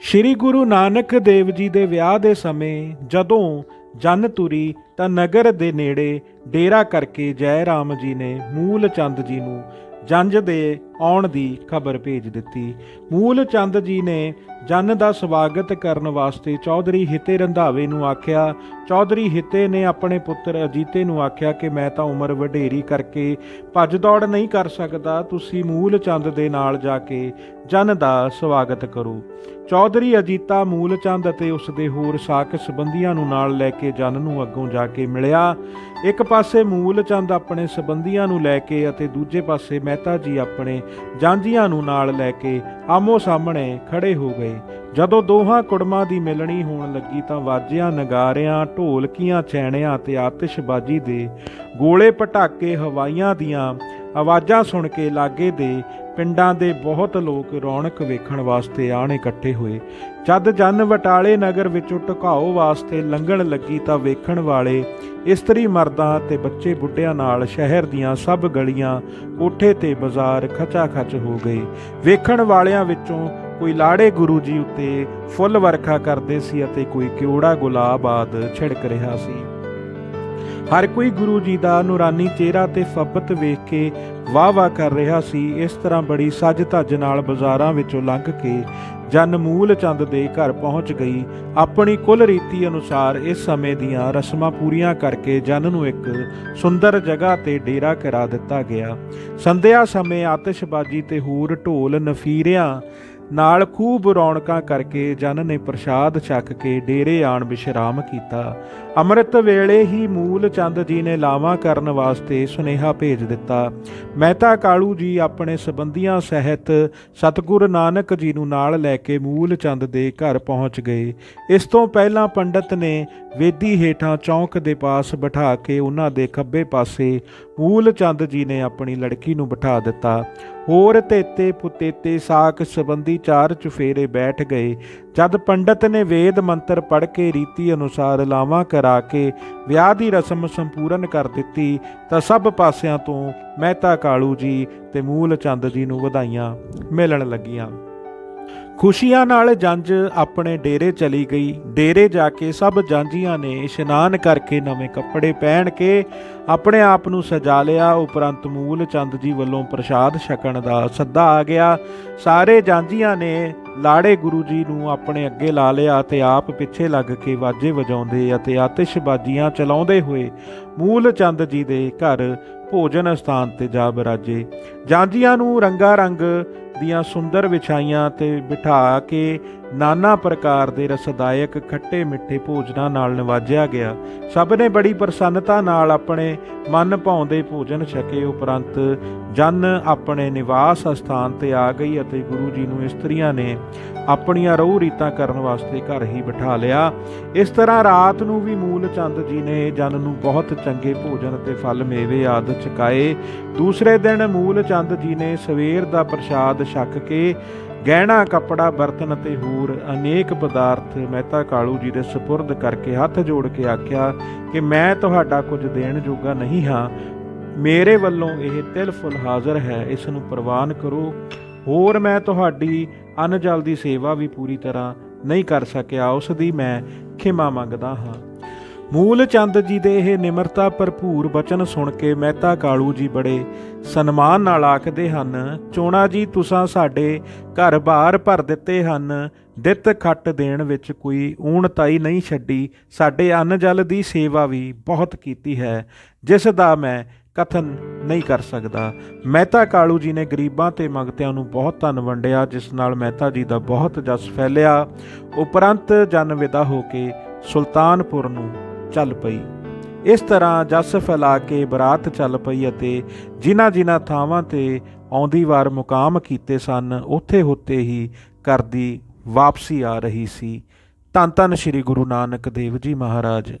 ਸ੍ਰੀ ਗੁਰੂ ਨਾਨਕ ਦੇਵ ਜੀ ਦੇ ਵਿਆਹ ਦੇ ਸਮੇਂ ਜਦੋਂ ਜਨ ਤੁਰੀ ਤਾਂ ਨਗਰ ਦੇ ਨੇੜੇ ਡੇਰਾ ਕਰਕੇ ਜੈ ਰਾਮ ਜੀ ਨੇ ਮੂਲ ਚੰਦ ਜੀ ਨੂੰ ਜੰਜ ਦੇ ਆਉਣ ਦੀ ਖਬਰ ਭੇਜ ਦਿੱਤੀ। ਮੂਲ ਚੰਦ ਜੀ ਨੇ ਜਨ ਦਾ ਸਵਾਗਤ ਕਰਨ ਵਾਸਤੇ ਚੌਧਰੀ ਹਿੱਤੇ ਰੰਧਾਵੇ ਨੂੰ ਆਖਿਆ। ਚੌਧਰੀ ਹਿੱਤੇ ਨੇ ਆਪਣੇ ਪੁੱਤਰ ਅਜੀਤੇ ਨੂੰ ਆਖਿਆ ਕਿ ਮੈਂ ਤਾਂ ਉਮਰ ਵਡੇਰੀ ਕਰਕੇ ਭੱਜ ਦੌੜ ਨਹੀਂ ਕਰ ਸਕਦਾ, ਤੁਸੀਂ ਮੂਲ ਚੰਦ ਦੇ ਨਾਲ ਜਾ ਕੇ ਜਨ ਦਾ ਸਵਾਗਤ ਕਰੋ। ਚੌਧਰੀ ਅਜੀਤਾ ਮੂਲਚੰਦ ਅਤੇ ਉਸ ਦੇ ਹੋਰ ਸਾਕ ਸੰਬੰਧੀਆਂ ਨੂੰ ਨਾਲ ਲੈ ਕੇ ਜਨ ਨੂੰ ਅੱਗੋਂ ਜਾ ਕੇ ਮਿਲਿਆ। ਇੱਕ ਪਾਸੇ ਮੂਲਚੰਦ ਆਪਣੇ ਸੰਬੰਧੀਆਂ ਨੂੰ ਲੈ ਕੇ ਅਤੇ ਦੂਜੇ ਪਾਸੇ ਮਹਿਤਾ ਜੀ ਆਪਣੇ ਜਾਂਝੀਆਂ ਨੂੰ ਨਾਲ ਲੈ ਕੇ ਆਮੋ ਸਾਹਮਣੇ ਖੜੇ ਹੋ ਗਏ। ਜਦੋਂ ਦੋਹਾਂ ਕੁੜਮਾਂ ਦੀ ਮਿਲਣੀ ਹੋਣ ਲੱਗੀ ਤਾਂ ਵਾਜਿਆਂ, ਨਗਾਰਿਆਂ, ਢੋਲਕੀਆਂ, ਚੈਣਿਆਂ ਤੇ ਆਤਿਸ਼ਬਾਜ਼ੀ ਦੇ ਗੋਲੇ ਪਟਾਕੇ ਹਵਾਈਆਂ ਦੀਆਂ ਆਵਾਜ਼ਾਂ ਸੁਣ ਕੇ ਲਾਗੇ ਦੇ ਪਿੰਡਾਂ ਦੇ ਬਹੁਤ ਲੋਕ ਰੌਣਕ ਵੇਖਣ ਵਾਸਤੇ ਆਣ ਇਕੱਠੇ ਹੋਏ। ਜਦ ਜਨ ਵਟਾਲੇ ਨਗਰ ਵਿੱਚੋਂ ਟਿਕਾਓ ਵਾਸਤੇ ਲੰਘਣ ਲੱਗੀ ਤਾਂ ਵੇਖਣ ਵਾਲੇ ਇਸਤਰੀ ਮਰਦਾਂ ਤੇ ਬੱਚੇ ਬੁੱਢਿਆਂ ਨਾਲ ਸ਼ਹਿਰ ਦੀਆਂ ਸਭ ਗਲੀਆਂ, ਕੋਠੇ ਤੇ ਬਾਜ਼ਾਰ ਖਚਾ ਖਚ ਹੋ ਗਏ। ਵੇਖਣ ਵਾਲਿਆਂ ਵਿੱਚੋਂ ਕੋਈ ਲਾੜੇ ਗੁਰੂ ਜੀ ਉੱਤੇ ਫੁੱਲ ਵਰਖਾ ਕਰਦੇ ਸੀ ਅਤੇ ਕੋਈ ਕਿਉੜਾ ਗੁਲਾਬ ਆਦ ਛਿੜਕ ਰਿਹਾ ਸੀ। ਹਰ ਕੋਈ ਗੁਰੂ ਜੀ ਦਾ ਨੂਰਾਨੀ ਚਿਹਰਾ ਤੇ ਫੱਬਤ ਵੇਖ ਕੇ ਵਾਹ ਵਾਹ ਕਰ ਰਿਹਾ ਸੀ, ਇਸ ਤਰ੍ਹਾਂ ਬੜੀ ਸੱਜ ਧੱਜ ਨਾਲ ਬਾਜ਼ਾਰਾਂ ਵਿੱਚੋਂ ਲੰਘ ਕੇ ਜਨ ਮੂਲ ਚੰਦ ਦੇ ਘਰ ਪਹੁੰਚ ਗਈ। ਆਪਣੀ ਕੁੱਲ ਰੀਤੀ ਅਨੁਸਾਰ ਇਸ ਸਮੇਂ ਦੀਆਂ ਰਸਮਾਂ ਪੂਰੀਆਂ ਕਰਕੇ ਜਨ ਨੂੰ ਇੱਕ ਸੁੰਦਰ ਜਗ੍ਹਾ ਤੇ ਡੇਰਾ ਕਰਾ ਦਿੱਤਾ ਗਿਆ। ਸੰਧਿਆ ਸਮੇਂ ਆਤਿਸ਼ਬਾਜ਼ੀ ਤੇ ਹੋਰ ਢੋਲ, ਨਫੀਰਿਆਂ ਨਾਲ ਖੂਬ ਰੌਣਕਾਂ ਕਰਕੇ ਜਨ ਨੇ ਪ੍ਰਸ਼ਾਦ ਛਕ ਕੇ ਡੇਰੇ ਆਣ ਵਿਸ਼ਰਾਮ ਕੀਤਾ। ਅੰਮ੍ਰਿਤ ਵੇਲੇ ਹੀ ਮੂਲ ਚੰਦ ਜੀ ਨੇ ਲਾਵਾਂ ਕਰਨ ਵਾਸਤੇ ਸੁਨੇਹਾ ਭੇਜ ਦਿੱਤਾ। ਮਹਿਤਾ ਕਾਲੂ ਜੀ ਆਪਣੇ ਸਬੰਧੀਆਂ ਸਹਿਤ ਸਤਿਗੁਰ ਨਾਨਕ ਜੀ ਨੂੰ ਨਾਲ ਲੈ ਕੇ ਮੂਲ ਚੰਦ ਦੇ ਘਰ ਪਹੁੰਚ ਗਏ। ਇਸ ਤੋਂ ਪਹਿਲਾਂ ਪੰਡਤ ਨੇ ਵੇਦੀ ਹੇਠਾਂ ਚੌਂਕ ਦੇ ਪਾਸ ਬਿਠਾ ਕੇ ਉਹਨਾਂ ਦੇ ਖੱਬੇ ਪਾਸੇ ਮੂਲ ਚੰਦ ਜੀ ਨੇ ਆਪਣੀ ਲੜਕੀ ਨੂੰ ਬਿਠਾ ਦਿੱਤਾ। ਹੋਰ ਤੇਤੇ ਪੁਤੇਤੇ ਸਾਖ ਸੰਬੰਧੀ ਚਾਰ ਚੁਫੇਰੇ ਬੈਠ ਗਏ। ਜਦ ਪੰਡਤ ਨੇ ਵੇਦ ਮੰਤਰ ਪੜ੍ਹ ਕੇ ਰੀਤੀ ਅਨੁਸਾਰ ਲਾਵਾਂ ਕਰਾ ਕੇ ਵਿਆਹ ਦੀ ਰਸਮ ਸੰਪੂਰਨ ਕਰ ਦਿੱਤੀ, ਤਾਂ ਸਭ ਪਾਸਿਆਂ ਤੋਂ ਮਹਿਤਾ ਕਾਲੂ ਜੀ ਤੇ ਮੂਲ ਚੰਦ ਜੀ ਨੂੰ ਵਧਾਈਆਂ ਮਿਲਣ ਲੱਗੀਆਂ। ਖੁਸ਼ੀਆਂ ਨਾਲ ਜੰਜ ਆਪਣੇ ਡੇਰੇ ਚਲੀ ਗਈ। ਡੇਰੇ ਜਾ ਕੇ ਸਭ ਜਾਂਜੀਆਂ ਨੇ ਇਸ਼ਨਾਨ ਕਰਕੇ ਨਵੇਂ ਕੱਪੜੇ ਪਹਿਨ ਕੇ ਆਪਣੇ ਆਪ ਨੂੰ ਸਜਾ ਲਿਆ। ਉਪਰੰਤ ਮੂਲ ਚੰਦ ਜੀ ਵੱਲੋਂ ਪ੍ਰਸ਼ਾਦ ਛਕਣ ਦਾ ਸੱਦਾ ਆ ਗਿਆ। ਸਾਰੇ ਜਾਂਜੀਆਂ ਨੇ ਲਾੜੇ ਗੁਰੂ ਜੀ ਨੂੰ ਆਪਣੇ ਅੱਗੇ ਲਾ ਲਿਆ ਤੇ ਆਪ ਪਿੱਛੇ ਲੱਗ ਕੇ ਵਾਜੇ ਵਜਾਉਂਦੇ ਅਤੇ ਆਤਿਸ਼ਬਾਜ਼ੀਆਂ ਚਲਾਉਂਦੇ ਹੋਏ ਮੂਲ ਚੰਦ ਜੀ ਦੇ ਘਰ ਭੋਜਨ ਸਥਾਨ ਤੇ ਜਾ ਬਰਾਜੇ। ਜਾਂਜੀਆਂ ਨੂੰ ਰੰਗਾ ਰੰਗ ਦੀਆਂ ਸੁੰਦਰ ਵਿਛਾਈਆਂ ਤੇ ਬਿਠਾ ਕੇ ਨਾਨਾ ਪ੍ਰਕਾਰ ਦੇ ਰਸਦਾਇਕ ਖੱਟੇ ਮਿੱਠੇ ਭੋਜਨਾਂ ਨਾਲ ਨਿਵਾਜਿਆ ਗਿਆ। ਸਭ ਨੇ ਬੜੀ ਪ੍ਰਸੰਨਤਾ ਨਾਲ ਆਪਣੇ ਮਨ ਭਾਉਂਦੇ ਭੋਜਨ ਛਕੇ। ਉਪਰੰਤ ਜਨ ਆਪਣੇ ਨਿਵਾਸ ਸਥਾਨ ਤੇ ਆ ਗਈ ਅਤੇ ਗੁਰੂ ਜੀ ਨੂੰ ਇਸਤਰੀਆਂ ਨੇ ਆਪਣੀਆਂ ਰਹੁ ਰੀਤਾਂ ਕਰਨ ਵਾਸਤੇ ਘਰ ਹੀ ਬਿਠਾ ਲਿਆ। ਇਸ ਤਰ੍ਹਾਂ ਰਾਤ ਨੂੰ ਵੀ ਮੂਲ ਚੰਦ ਜੀ ਨੇ ਜਨ ਨੂੰ ਬਹੁਤ ਚੰਗੇ ਭੋਜਨ ਤੇ ਫਲ ਮੇਵੇ ਆਦਿ ਚਕਾਏ ਦੂਸਰੇ ਦਿਨ ਮੂਲ ਚੰਦ ਜੀ ਨੇ ਸਵੇਰ ਦਾ ਪ੍ਰਸ਼ਾਦ ਛਕ ਕੇ ਗਹਿਣਾ ਕੱਪੜਾ, ਬਰਤਨ ਅਤੇ ਹੋਰ ਅਨੇਕ ਪਦਾਰਥ ਮਹਿਤਾ ਕਾਲੂ ਜੀ ਦੇ ਸਪੁਰਦ ਕਰਕੇ ਹੱਥ ਜੋੜ ਕੇ ਆਖਿਆ ਕਿ ਮੈਂ ਤੁਹਾਡਾ ਕੁਝ ਦੇਣ ਜੋਗਾ ਨਹੀਂ ਹਾਂ। ਮੇਰੇ ਵੱਲੋਂ ਇਹ ਤਿਲਫੁਲ ਹਾਜ਼ਰ ਹੈ, ਇਸ ਨੂੰ ਪ੍ਰਵਾਨ ਕਰੋ। ਹੋਰ ਮੈਂ ਤੁਹਾਡੀ ਅਨ ਜਲ ਦੀ ਸੇਵਾ ਵੀ ਪੂਰੀ ਤਰ੍ਹਾਂ ਨਹੀਂ ਕਰ ਸਕਿਆ, ਉਸ ਦੀ ਮੈਂ ਖਿਮਾ ਮੰਗਦਾ ਹਾਂ। ਮੂਲ ਚੰਦ ਜੀ ਦੇ ਇਹ ਨਿਮਰਤਾ ਭਰਪੂਰ ਬਚਨ ਸੁਣ ਕੇ ਮਹਿਤਾ ਕਾਲੂ ਜੀ ਬੜੇ ਸਨਮਾਨ ਨਾਲ ਆਖਦੇ ਹਨ, ਚੋਣਾ ਜੀ ਤੁਸੀਂ ਸਾਡੇ ਘਰ ਬਾਹਰ ਭਰ ਦਿੱਤੇ ਹਨ, ਦਿੱਤ ਖੱਟ ਦੇਣ ਵਿੱਚ ਕੋਈ ਊਣਤਾਈ ਨਹੀਂ ਛੱਡੀ, ਸਾਡੇ ਅੰਨ ਜਲ ਦੀ ਸੇਵਾ ਵੀ ਬਹੁਤ ਕੀਤੀ ਹੈ, ਜਿਸ ਦਾ ਮੈਂ ਕਥਨ ਨਹੀਂ ਕਰ ਸਕਦਾ। ਮਹਿਤਾ ਕਾਲੂ ਜੀ ਨੇ ਗਰੀਬਾਂ ਤੇ ਮੰਗਤਿਆਂ ਨੂੰ ਬਹੁਤ ਧਨ ਵੰਡਿਆ, ਜਿਸ ਨਾਲ ਮਹਿਤਾ ਜੀ ਦਾ ਬਹੁਤ ਜਸ ਫੈਲਿਆ। ਉਪਰੰਤ ਜਨ ਵਿਦਾ ਹੋ ਕੇ ਸੁਲਤਾਨਪੁਰ ਨੂੰ ਚੱਲ ਪਈ। ਇਸ ਤਰ੍ਹਾਂ ਜਸ ਫੈਲਾ ਕੇ ਬਰਾਤ ਚੱਲ ਪਈ ਅਤੇ ਜਿਨ੍ਹਾਂ ਜਿਨ੍ਹਾਂ ਥਾਵਾਂ ਤੇ ਆਉਂਦੀ ਵਾਰ ਮੁਕਾਮ ਕੀਤੇ ਸਨ, ਉੱਥੇ ਹੁੰਤੇ ਹੀ ਕਰਦੀ ਵਾਪਸੀ ਆ ਰਹੀ ਸੀ। ਧੰਨ ਧੰਨ ਸ੍ਰੀ ਗੁਰੂ ਨਾਨਕ ਦੇਵ ਜੀ ਮਹਾਰਾਜ।